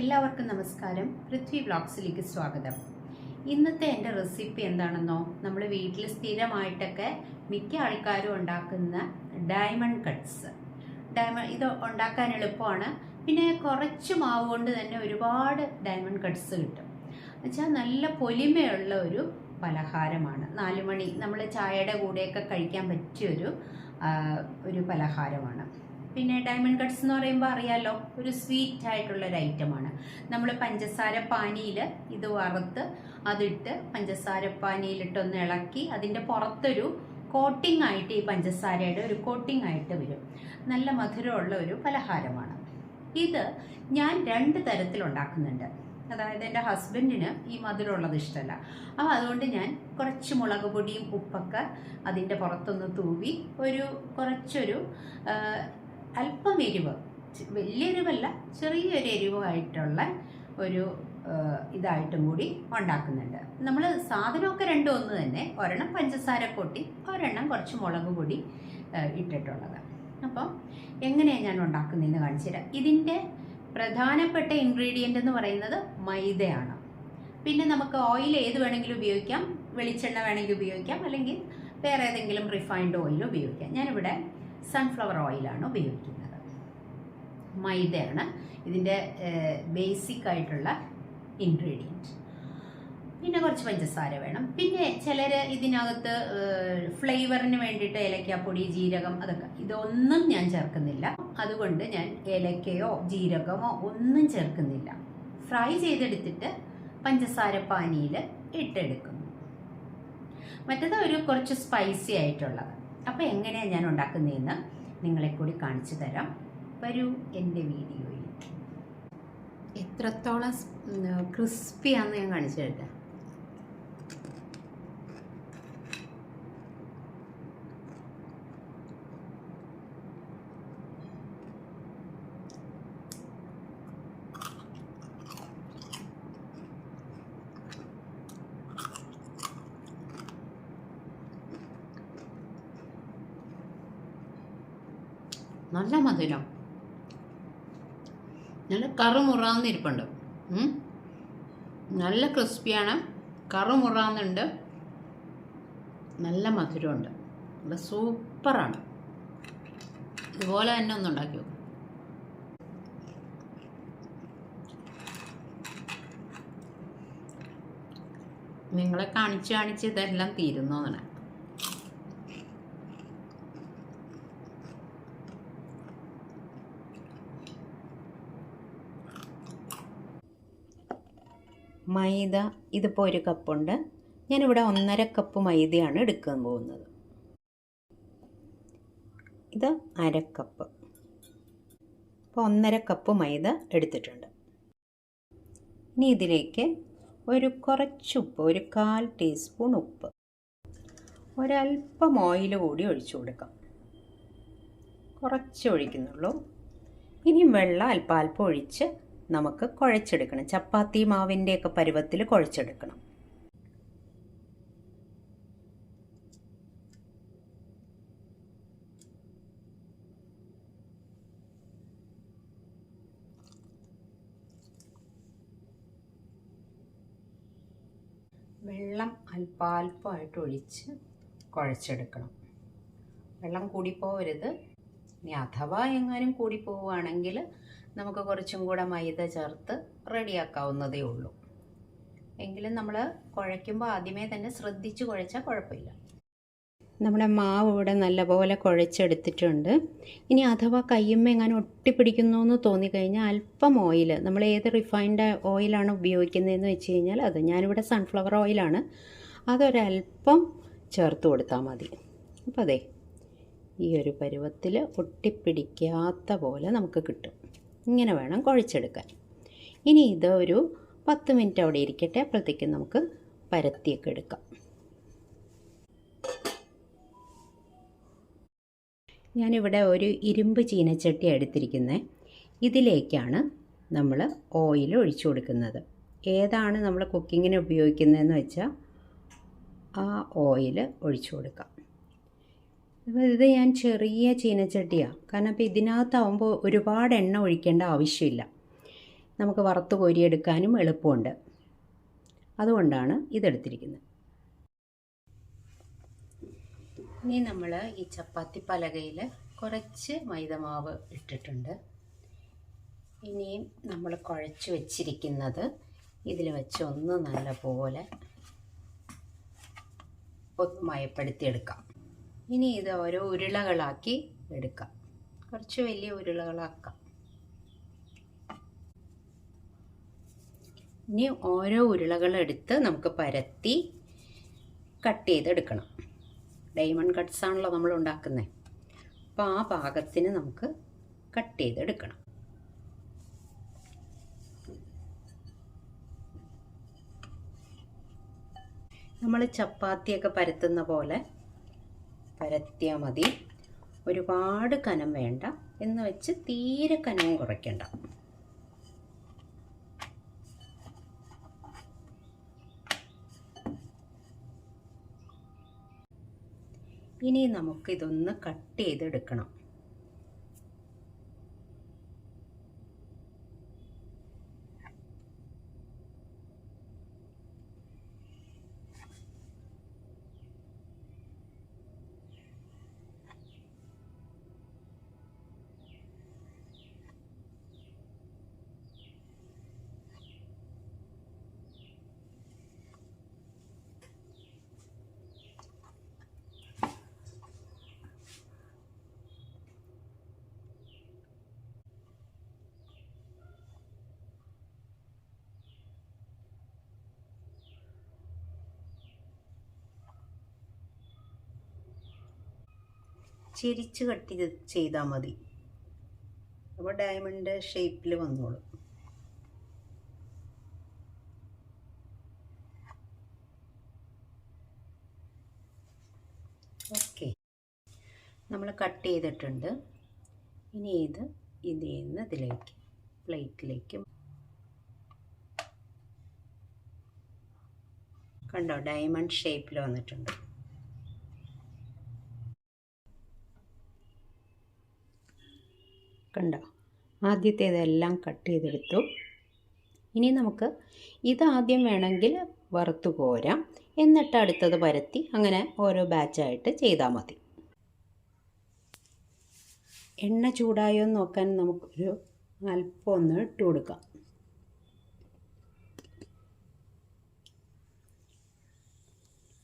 എല്ലാവർക്കും നമസ്കാരം. പൃഥ്വി വ്ളോഗ്സിലേക്ക് സ്വാഗതം. ഇന്നത്തെ എന്റെ റെസിപ്പി എന്താണെന്നോ നമ്മൾ വീട്ടിൽ സ്ഥിരമായിട്ടൊക്കെ മിക്ക ആൾക്കാരും ഉണ്ടാക്കുന്ന ഡയമണ്ട് കട്ട്സ്. ഡയമണ്ട് ഇത് ഉണ്ടാക്കാൻ എളുപ്പമാണ്. പിന്നെ കുറച്ച് മാവ് കൊണ്ട് തന്നെ ഒരുപാട് ഡയമണ്ട് കട്ട്സ് കിട്ടും. എന്നുവെച്ചാൽ നല്ല പൊലിമയുള്ള ഒരു പലഹാരമാണ്. നാലുമണി നമ്മൾ ചായയുടെ കൂടെയൊക്കെ കഴിക്കാൻ പറ്റിയൊരു ഒരു പലഹാരമാണ്. പിന്നെ ഡയമണ്ട് കട്ട്സ് എന്ന് പറയുമ്പോൾ അറിയാലോ ഒരു സ്വീറ്റ് ആയിട്ടുള്ള ഒരു ഐറ്റമാണ് നമ്മൾ പഞ്ചസാര പാനിയിൽ ഇത് വറുത്ത് അതിട്ട് പഞ്ചസാര പാനിയിലിട്ടൊന്ന് ഇളക്കി അതിന്റെ പുറത്തൊരു കോട്ടിംഗ് ആയിട്ട് ഈ പഞ്ചസാരയുടെ ഒരു കോട്ടിംഗ് ആയിട്ട് വരും. നല്ല മധുരമുള്ള ഒരു പലഹാരമാണ്. ഇത് ഞാൻ രണ്ട് തരത്തിലുണ്ടാക്കുന്നുണ്ട് അതായത് എന്റെ ഹസ്ബൻഡിന് ഈ മധുരമുള്ളത് ഇഷ്ടമല്ല അപ്പോൾ അതുകൊണ്ട് ഞാൻ കുറച്ച് മുളക് പൊടിയും ഉപ്പൊക്കെ അതിന്റെ പുറത്തൊന്ന് തൂവി ഒരു കുറച്ചൊരു അല്പം എരിവ്. ചെ- വലിയ എരിവല്ല ചെറിയൊരു എരിവായിട്ടുള്ള ഒരു ഇതായിട്ടും കൂടി ഉണ്ടാക്കുന്നുണ്ട്. നമ്മൾ സാധനമൊക്കെ രണ്ടും ഒന്ന് തന്നെ ഒരെണ്ണം പഞ്ചസാര കൊട്ടി ഒരെണ്ണം കുറച്ച് മുളക് പൊടി ഇട്ടിട്ടുള്ളത്. അപ്പോൾ എങ്ങനെയാണ് ഞാൻ ഉണ്ടാക്കുന്നതെന്ന് കാണിച്ചു തരാം. ഇതിന്റെ പ്രധാനപ്പെട്ട ഇൻഗ്രീഡിയന്റ് എന്ന് പറയുന്നത് മൈദയാണ്. പിന്നെ നമുക്ക് ഓയിൽ ഏത് വേണമെങ്കിലും ഉപയോഗിക്കാം വെളിച്ചെണ്ണ വേണമെങ്കിൽ ഉപയോഗിക്കാം അല്ലെങ്കിൽ വേറെ ഏതെങ്കിലും റിഫൈൻഡ് ഓയിൽ ഉപയോഗിക്കാം. ഞാനിവിടെ സൺഫ്ലവർ ഓയിലാണ് ഉപയോഗിക്കുന്നത്. മൈദയാണ് ഇതിന്റെ ബേസിക് ആയിട്ടുള്ള ഇൻഗ്രീഡിയന്റ് പിന്നെ കുറച്ച് പഞ്ചസാര വേണം. പിന്നെ ചിലർ ഇതിനകത്ത് ഫ്ലേവറിന് വേണ്ടിയിട്ട് ഏലക്കാപ്പൊടി ജീരകം അതൊക്കെ. ഇതൊന്നും ഞാൻ ചേർക്കുന്നില്ല. അതുകൊണ്ട് ഞാൻ ഏലക്കയോ ജീരകമോ ഒന്നും ചേർക്കുന്നില്ല. ഫ്രൈ ചെയ്തെടുത്തിട്ട് പഞ്ചസാര പാനിയിൽ ഇട്ടെടുക്കുന്നു. മറ്റേത് ഒരു കുറച്ച് സ്പൈസി ആയിട്ടുള്ളത്. അപ്പോൾ എങ്ങനെയാണ് ഞാൻ ഉണ്ടാക്കുന്നതെന്ന് നിങ്ങളെ കൂടി കാണിച്ചു തരാം. വരൂ എന്റെ വീഡിയോയിൽ എത്രത്തോളം ക്രിസ്പിയാണെന്ന് ഞാൻ കാണിച്ചു തരാം. നല്ല മധുരം. നല്ല കറുമുറാന്നിരിപ്പുണ്ട്. ഇരിപ്പുണ്ട് നല്ല ക്രിസ്പിയാണ്. കറുമുറാന്നുണ്ട്. നല്ല മധുരമുണ്ട്. നല്ല സൂപ്പറാണ്. ഇതുപോലെ തന്നെ ഒന്ന് ഉണ്ടാക്കി നോക്കും. നിങ്ങളെ കാണിച്ച് കാണിച്ച് ഇതെല്ലാം തീരുന്നു മൈദ ഇതിപ്പോൾ ഒരു കപ്പുണ്ട്. ഞാനിവിടെ ഒന്നര കപ്പ് മൈദയാണ് എടുക്കാൻ പോകുന്നത്. ഇത് അരക്കപ്പ്. അപ്പോൾ ഒന്നര കപ്പ് മൈദ എടുത്തിട്ടുണ്ട്. ഇനി ഇതിലേക്ക് ഒരു കുറച്ച് ഉപ്പ് ഒരു കാൽ ടീസ്പൂൺ ഉപ്പ്. ഒരല്പം ഓയിൽ കൂടി ഒഴിച്ചു കൊടുക്കാം. കുറച്ച് ഒഴിക്കുന്നുള്ളൂ. ഇനിയും വെള്ളം അല്പം അല്പം ഒഴിച്ച് നമുക്ക് കുഴച്ചെടുക്കണം. ചപ്പാത്തി മാവിന്റെയൊക്കെ പരുവത്തിൽ കുഴച്ചെടുക്കണം. വെള്ളം അല്പാൽപ്പമായിട്ട് ഒഴിച്ച് കുഴച്ചെടുക്കണം. വെള്ളം കൂടിപ്പോവരുത്. ഇനി അഥവാ എങ്ങാനും കൂടിപ്പോവുകയാണെങ്കിൽ നമുക്ക് കുറച്ചും കൂടെ മൈദ ചേർത്ത് റെഡിയാക്കാവുന്നതേ ഉള്ളൂ. എങ്കിലും നമ്മൾ കുഴയ്ക്കുമ്പോൾ ആദ്യമേ തന്നെ ശ്രദ്ധിച്ച് കുഴച്ചാൽ കുഴപ്പമില്ല. നമ്മുടെ മാവ് ഇവിടെ നല്ലപോലെ കുഴച്ചെടുത്തിട്ടുണ്ട്. ഇനി അഥവാ കയ്യുമ്മ എങ്ങനെ ഒട്ടിപ്പിടിക്കുന്നു എന്ന് തോന്നിക്കഴിഞ്ഞാൽ അല്പം ഓയിൽ നമ്മൾ ഏത് റിഫൈൻഡ് ഓയിലാണ് ഉപയോഗിക്കുന്നതെന്ന് വെച്ച് കഴിഞ്ഞാൽ അത്. ഞാനിവിടെ സൺഫ്ലവർ ഓയിലാണ് അതൊരല്പം ചേർത്ത് കൊടുത്താൽ മതി. അപ്പോൾ അതെ ഈ ഒരു പരുവത്തിൽ ഒട്ടിപ്പിടിക്കാത്ത പോലെ നമുക്ക് കിട്ടും. ഇങ്ങനെ വേണം കുഴച്ചെടുക്കാൻ. ഇനി ഇത് ഒരു പത്ത് മിനിറ്റ് അവിടെ ഇരിക്കട്ടെ അപ്പോഴത്തേക്കും നമുക്ക് പരത്തിയൊക്കെ എടുക്കാം. ഞാനിവിടെ ഒരു ഇരുമ്പ് ചീനച്ചട്ടി എടുത്തിരിക്കുന്നത് ഇതിലേക്കാണ് നമ്മൾ ഓയിൽ ഒഴിച്ചു കൊടുക്കുന്നത്. ഏതാണ് നമ്മൾ കുക്കിങ്ങിന് ഉപയോഗിക്കുന്നതെന്ന് വെച്ചാൽ ആ ഓയിൽ ഒഴിച്ചു കൊടുക്കാം. അപ്പോൾ ഇത് ഞാൻ ചെറിയ ചീനച്ചട്ടിയാണ് കാരണം ഇപ്പോൾ ഇതിനകത്താവുമ്പോൾ ഒരുപാട് എണ്ണ ഒഴിക്കേണ്ട ആവശ്യമില്ല. നമുക്ക് വറുത്ത് കോരിയെടുക്കാനും എളുപ്പമുണ്ട്. അതുകൊണ്ടാണ് ഇതെടുത്തിരിക്കുന്നത്. ഇനി നമ്മൾ ഈ ചപ്പാത്തി പലകയിൽ കുറച്ച് മൈദമാവ് ഇട്ടിട്ടുണ്ട്. ഇനിയും നമ്മൾ കുഴച്ച് വെച്ചിരിക്കുന്നത് ഇതിൽ വെച്ച് ഒന്ന് നല്ലപോലെ പോലെ മയപ്പെടുത്തിയെടുക്കാം. ഇനി ഇത് ഓരോ ഉരുളകളാക്കി എടുക്കാം. കുറച്ച് വലിയ ഉരുളകളാക്കാം. ഇനി ഓരോ ഉരുളകളെടുത്ത് നമുക്ക് പരത്തി കട്ട് ചെയ്തെടുക്കണം. ഡയമണ്ട് കട്ട്സ് ആണല്ലോ നമ്മൾ ഉണ്ടാക്കുന്നത് അപ്പോൾ ആ പാകത്തിന് നമുക്ക് കട്ട് ചെയ്തെടുക്കണം. നമ്മൾ ചപ്പാത്തിയൊക്കെ പരത്തുന്ന പോലെ പരത്തിയാൽ മതി. ഒരുപാട് കനം വേണ്ട. എന്ന് വെച്ച് തീരെ കനവും കുറയ്ക്കണ്ട. ഇനി നമുക്കിതൊന്ന് കട്ട് ചെയ്തെടുക്കണം. ചിരിച്ച് കട്ട് ചെയ്ത് ചെയ്താൽ മതി. അപ്പോൾ ഡയമണ്ട് ഷേപ്പിൽ വന്നോളും. ഓക്കെ നമ്മൾ കട്ട് ചെയ്തിട്ടുണ്ട്. ഇനി ഇത് ഇതിൽ നിന്ന് ഇതിലേക്ക് പ്ലേറ്റിലേക്ക് കണ്ടോ ഡയമണ്ട് ഷേപ്പിൽ വന്നിട്ടുണ്ട്. കണ്ടോ? ആദ്യത്തേതെല്ലാം കട്ട് ചെയ്തെടുത്തു. ഇനി നമുക്ക് ഇതാദ്യം വേണമെങ്കിൽ വറുത്ത് കോരാം. എന്നിട്ട് അടുത്തത് പരത്തി അങ്ങനെ ഓരോ ബാച്ചായിട്ട് ചെയ്താൽ മതി. എണ്ണ ചൂടായോ എന്ന് നോക്കാൻ നമുക്കൊരു അല്പം ഒന്ന് ഇട്ട് കൊടുക്കാം.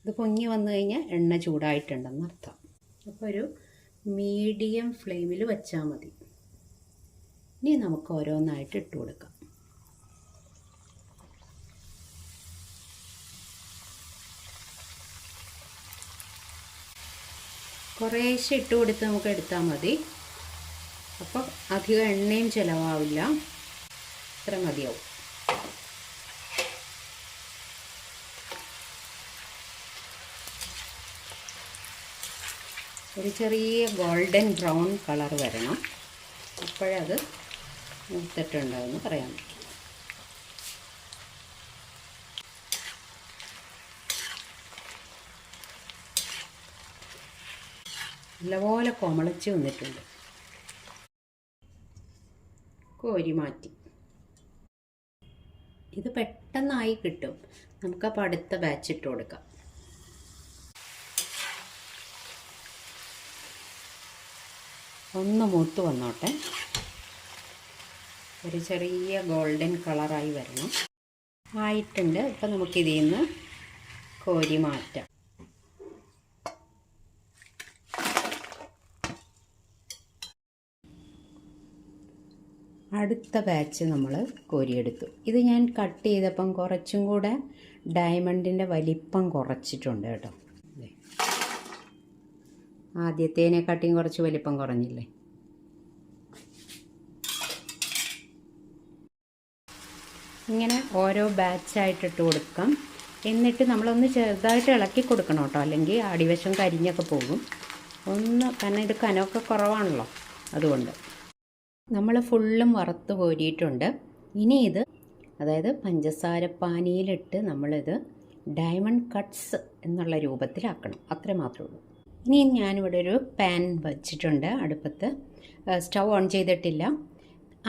ഇത് പൊങ്ങി വന്നു കഴിഞ്ഞാൽ എണ്ണ ചൂടായിട്ടുണ്ടെന്ന് അർത്ഥം അപ്പോൾ ഒരു മീഡിയം ഫ്ലെയിമിൽ വെച്ചാൽ മതി. ഇനി നമുക്ക് ഓരോന്നായിട്ട് ഇട്ട് കൊടുക്കാം. കുറേശ്ശെ ഇട്ട് കൊടുത്ത് നമുക്ക് എടുത്താൽ മതി. അപ്പോൾ അധികം എണ്ണയും ചിലവാവില്ല. ഇത്ര മതിയാവും. ഒരു ചെറിയ ഗോൾഡൻ ബ്രൗൺ കളർ വരണം. അപ്പോഴത് മൂത്തിട്ടുണ്ടാവുമെന്ന് പറയാൻ പറ്റും നല്ലപോലെ കൊമളച്ച് വന്നിട്ടുണ്ട്. കോരി മാറ്റി. ഇത് പെട്ടെന്നായി കിട്ടും. നമുക്കപ്പോൾ അടുത്ത ബാച്ച് ഇട്ട് കൊടുക്കാം. ഒന്ന് മൂത്ത് വന്നോട്ടെ. ഒരു ചെറിയ ഗോൾഡൻ കളറായി വരണം. ആയിട്ടുണ്ട്. ഇപ്പം നമുക്കിതിൽ നിന്ന് കോരി മാറ്റാം. അടുത്ത ബാച്ച് നമ്മൾ കോരിയെടുത്തു. ഇത് ഞാൻ കട്ട് ചെയ്തപ്പം കുറച്ചും കൂടെ ഡയമണ്ടിന്റെ വലിപ്പം കുറച്ചിട്ടുണ്ട് കേട്ടോ. ആദ്യത്തേനെ ആദ്യത്തേനെക്കാട്ടിയും കുറച്ച് വലിപ്പം കുറഞ്ഞില്ലേ? ഇങ്ങനെ ഓരോ ബാച്ചായിട്ട് ഇട്ട് കൊടുക്കാം. എന്നിട്ട് നമ്മളൊന്ന് ചെറുതായിട്ട് ഇളക്കി കൊടുക്കണം കേട്ടോ. അല്ലെങ്കിൽ അടിവശം കരിഞ്ഞൊക്കെ പോകും. ഒന്ന് കാരണം ഇത് കനമൊക്കെ കുറവാണല്ലോ അതുകൊണ്ട്. നമ്മൾ ഫുള്ളും വറുത്ത് കോരിയിട്ടുണ്ട്. ഇനി ഇത് അതായത് പഞ്ചസാര പാനിയിലിട്ട് നമ്മളിത് ഡയമണ്ട് കട്ട്സ് എന്നുള്ള രൂപത്തിലാക്കണം. അത്ര മാത്രമേ ഉള്ളൂ. ഇനി ഞാനിവിടെ ഒരു പാൻ വച്ചിട്ടുണ്ട് അടുപ്പത്ത്. സ്റ്റൗ ഓൺ ചെയ്തിട്ടില്ല.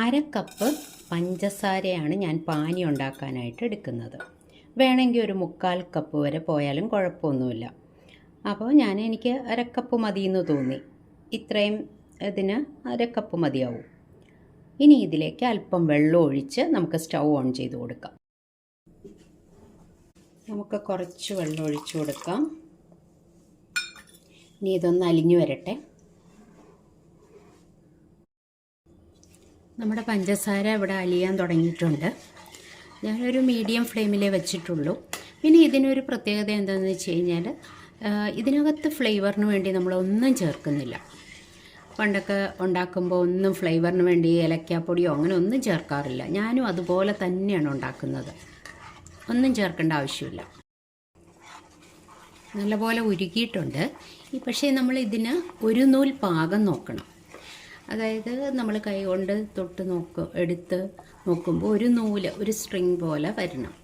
അര കപ്പ് പഞ്ചസാരയാണ് ഞാൻ പാനി ഉണ്ടാക്കാനായിട്ട് എടുക്കുന്നത്. വേണമെങ്കിൽ ഒരു മുക്കാൽ കപ്പ് വരെ പോയാലും കുഴപ്പമൊന്നുമില്ല. അപ്പോൾ ഞാൻ എനിക്ക് അരക്കപ്പ് മതിയെന്ന് തോന്നി. ഇത്രയും ഇതിന് അരക്കപ്പ് മതിയാവും. ഇനി ഇതിലേക്ക് അല്പം വെള്ളം ഒഴിച്ച് നമുക്ക് സ്റ്റൗ ഓൺ ചെയ്ത് കൊടുക്കാം. നമുക്ക് കുറച്ച് വെള്ളം ഒഴിച്ചു കൊടുക്കാം. ഇനി ഇതൊന്ന് അലിഞ്ഞു വരട്ടെ. നമ്മുടെ പഞ്ചസാര ഇവിടെ അലിയാൻ തുടങ്ങിയിട്ടുണ്ട്. ഞാനൊരു മീഡിയം ഫ്ലെയിമിലേ വെച്ചിട്ടുള്ളൂ. പിന്നെ ഇതിനൊരു പ്രത്യേകത എന്താണെന്ന് വെച്ച് കഴിഞ്ഞാൽ ഇതിനകത്ത് ഫ്ലേവറിന് വേണ്ടി നമ്മളൊന്നും ചേർക്കുന്നില്ല. പണ്ടൊക്കെ ഉണ്ടാക്കുമ്പോൾ ഒന്നും ഫ്ലേവറിന് വേണ്ടി ഏലക്കാപ്പൊടിയോ അങ്ങനെ ഒന്നും ചേർക്കാറില്ല. ഞാനും അതുപോലെ തന്നെയാണ് ഉണ്ടാക്കുന്നത്. ഒന്നും ചേർക്കേണ്ട ആവശ്യമില്ല. നല്ലപോലെ ഉരുക്കിയിട്ടുണ്ട് ഈ പക്ഷേ നമ്മൾ ഇതിന് ഒരു നൂൽ പാകം നോക്കണം. അതായത് നമ്മൾ കൈ കൊണ്ട് തൊട്ട് നോക്ക് എടുത്ത് നോക്കുമ്പോൾ ഒരു നൂൽ ഒരു സ്ട്രിങ് പോലെ വരണം.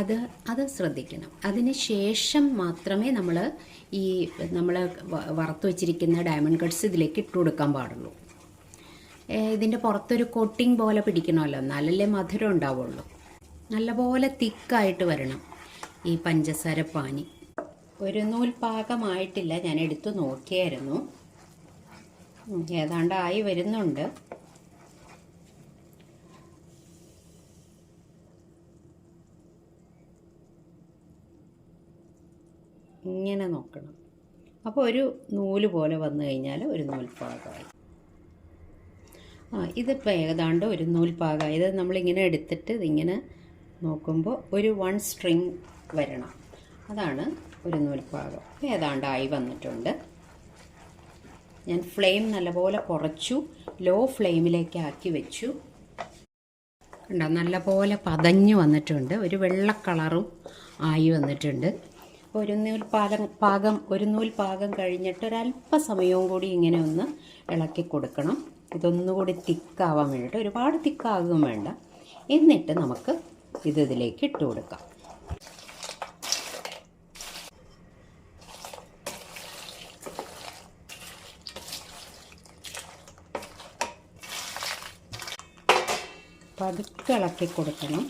അത് അത് ശ്രദ്ധിക്കണം. അതിന് ശേഷം മാത്രമേ നമ്മൾ ഈ നമ്മൾ വറുത്ത് വെച്ചിരിക്കുന്ന ഡയമണ്ട് കട്ട്സ് ഇതിലേക്ക് ഇട്ട് കൊടുക്കാൻ പാടുള്ളൂ. ഇതിന്റെ പുറത്തൊരു കോട്ടിംഗ് പോലെ പിടിക്കണമല്ലോ. എന്നാലല്ലേ മധുരം ഉണ്ടാവുള്ളൂ. നല്ലപോലെ തിക്കായിട്ട് വരണം ഈ പഞ്ചസാര പാനി. ഒരു നൂൽ പാകമായിട്ടില്ല ഞാൻ എടുത്തു നോക്കിയായിരുന്നു. ഏതാണ്ട് ആയി വരുന്നുണ്ട്. ഇങ്ങനെ നോക്കണം. അപ്പോൾ ഒരു നൂൽ പോലെ വന്നു കഴിഞ്ഞാൽ ഒരു നൂൽപ്പാകമായി ആ ഇതിപ്പോൾ ഏതാണ്ട് ഒരു നൂൽപ്പാകമായി ഇത് നമ്മളിങ്ങനെ എടുത്തിട്ട് ഇതിങ്ങനെ നോക്കുമ്പോൾ ഒരു വൺ സ്ട്രിങ് വരണം. അതാണ് ഒരു നൂൽപ്പാകം. ഏതാണ്ടായി വന്നിട്ടുണ്ട്. ഞാൻ ഫ്ലെയിം നല്ലപോലെ കുറച്ചു ലോ ഫ്ലെയിമിലേക്ക് ആക്കി വെച്ചു. കണ്ടോ നല്ലപോലെ പതഞ്ഞു വന്നിട്ടുണ്ട്. ഒരു വെള്ള കളറും ആയി വന്നിട്ടുണ്ട്. ഒരു നൂൽ പാകം പാകം ഒരു നൂൽ പാകം കഴിഞ്ഞിട്ട് ഒരല്പസമയവും കൂടി ഇങ്ങനെ ഒന്ന് ഇളക്കി കൊടുക്കണം. ഇതൊന്നുകൂടി തിക്കാവാൻ വേണ്ടിയിട്ട് ഒരുപാട് തിക്കാകും വേണ്ട. എന്നിട്ട് നമുക്ക് ഇത് ഇതിലേക്ക് ഇട്ട് കൊടുക്കാം. പതുക്കെ ഇളക്കി കൊടുക്കണം.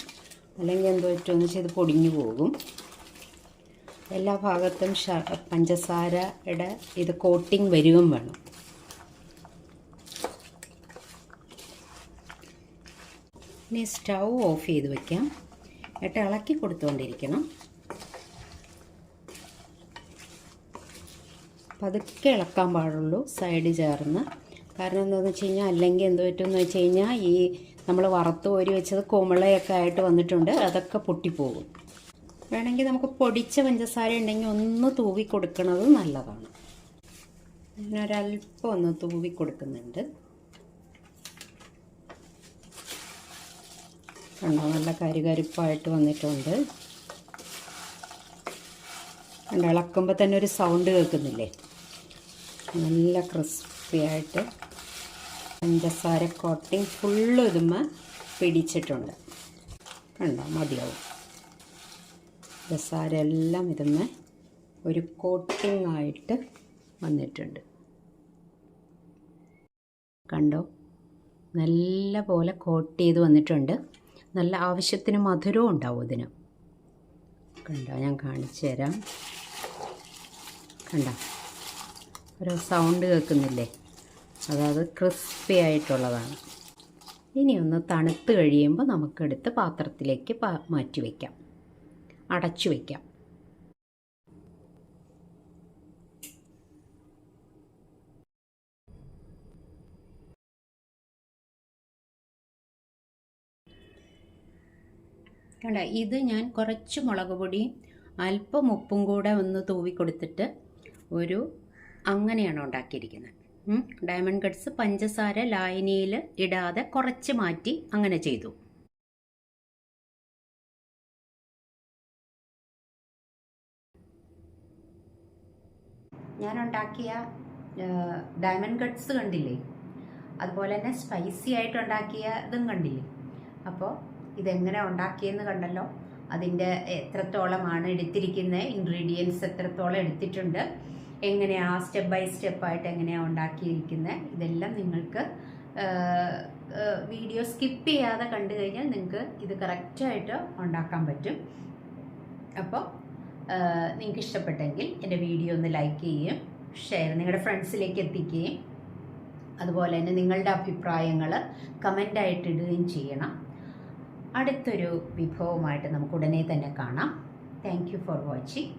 അല്ലെങ്കിൽ എന്തോ പറ്റുമെന്ന് വെച്ചാൽ ഇത് പൊടിഞ്ഞു പോകും. എല്ലാ ഭാഗത്തും പഞ്ചസാരയുടെ ഇത് കോട്ടിങ് വരികയും വേണം. ഇനി സ്റ്റൗ ഓഫ് ചെയ്ത് വയ്ക്കാം എന്നിട്ട് ഇളക്കി കൊടുത്തുകൊണ്ടിരിക്കണം. പതുക്കെ ഇളക്കാൻ പാടുള്ളൂ സൈഡ് ചേർന്ന്. കാരണം എന്താണെന്ന് വെച്ച് കഴിഞ്ഞാൽ അല്ലെങ്കിൽ എന്ത് പറ്റുമെന്ന് വെച്ച് കഴിഞ്ഞാൽ ഈ നമ്മൾ വറുത്ത് കോരി വെച്ചത് കുമിളയൊക്കെ ആയിട്ട് വന്നിട്ടുണ്ട്. അതൊക്കെ പൊട്ടിപ്പോകും. വേണമെങ്കിൽ നമുക്ക് പൊടിച്ച പഞ്ചസാര ഉണ്ടെങ്കിൽ ഒന്ന് തൂവി കൊടുക്കുന്നത് നല്ലതാണ്. ഞാനൊരല്പം ഒന്ന് തൂവി കൊടുക്കുന്നുണ്ട്. കണ്ടോ നല്ല കരുകരുപ്പായിട്ട് വന്നിട്ടുണ്ട്. കണ്ടോ ഇളക്കുമ്പോൾ തന്നെ ഒരു സൗണ്ട് കേൾക്കുന്നില്ലേ? നല്ല ക്രിസ്പി ആയിട്ട്. പഞ്ചസാര കോട്ടിങ് ഫുള്ള് ഇതുമ്മ പിടിച്ചിട്ടുണ്ട്. കണ്ടോ? മതിയാവും. പഞ്ചസാര എല്ലാം ഇതുമ്മ ഒരു കോട്ടിംഗ് ആയിട്ട് വന്നിട്ടുണ്ട്. കണ്ടോ? നല്ല പോലെ കോട്ട് ചെയ്ത് വന്നിട്ടുണ്ട്. നല്ല ആവശ്യത്തിന് മധുരവും ഉണ്ടാവും ഇതിന്. കണ്ടോ? ഞാൻ കാണിച്ചു തരാം. കണ്ടോ? ഒരു സൗണ്ട് കേൾക്കുന്നില്ലേ? അതായത് ക്രിസ്പി ആയിട്ടുള്ളതാണ്. ഇനി ഒന്ന് തണുത്ത് കഴിയുമ്പോൾ നമുക്കെടുത്ത് പാത്രത്തിലേക്ക് മാറ്റി വയ്ക്കാം അടച്ചു വയ്ക്കാം കണ്ട ഇത് ഞാൻ കുറച്ച് മുളക് പൊടിയും അല്പം ഉപ്പും കൂടെ ഒന്ന് തൂവി കൊടുത്തിട്ട് ഒരു അങ്ങനെയാണ് ഉണ്ടാക്കിയിരിക്കുന്നത്. ഡയമണ്ട് കട്ട്സ് പഞ്ചസാര ലായനിയിൽ ഇടാതെ കുറച്ച് മാറ്റി അങ്ങനെ ചെയ്തു. ഞാൻ ഉണ്ടാക്കിയ ഡയമണ്ട് കട്ട്സ് കണ്ടില്ലേ? അതുപോലെ തന്നെ സ്പൈസി ആയിട്ട് ഉണ്ടാക്കിയ ഇതും കണ്ടില്ലേ? അപ്പോൾ ഇതെങ്ങനെ ഉണ്ടാക്കിയെന്ന് കണ്ടല്ലോ? അതിന്റെ എത്രത്തോളമാണ് എടുത്തിരിക്കുന്നത്? ഇൻഗ്രീഡിയൻസ് എത്രത്തോളം എടുത്തിട്ടുണ്ട്? എങ്ങനെയാണ് സ്റ്റെപ്പ് ബൈ സ്റ്റെപ്പായിട്ട് എങ്ങനെയാണ് ഉണ്ടാക്കിയിരിക്കുന്നത് ഇതെല്ലാം നിങ്ങൾക്ക് വീഡിയോ സ്കിപ്പ് ചെയ്യാതെ കണ്ടു കഴിഞ്ഞാൽ നിങ്ങൾക്ക് ഇത് കറക്റ്റായിട്ട് ഉണ്ടാക്കാൻ പറ്റും. അപ്പോൾ നിങ്ങൾക്ക് ഇഷ്ടപ്പെട്ടെങ്കിൽ എന്റെ വീഡിയോ ഒന്ന് ലൈക്ക് ചെയ്യുകയും ഷെയർ നിങ്ങളുടെ ഫ്രണ്ട്സിലേക്ക് എത്തിക്കുകയും അതുപോലെ തന്നെ നിങ്ങളുടെ അഭിപ്രായങ്ങൾ കമന്റായിട്ട് ഇടുകയും ചെയ്യണം. അടുത്തൊരു വിഭവമായിട്ട് നമുക്ക് ഉടനെ തന്നെ കാണാം. Thank for watching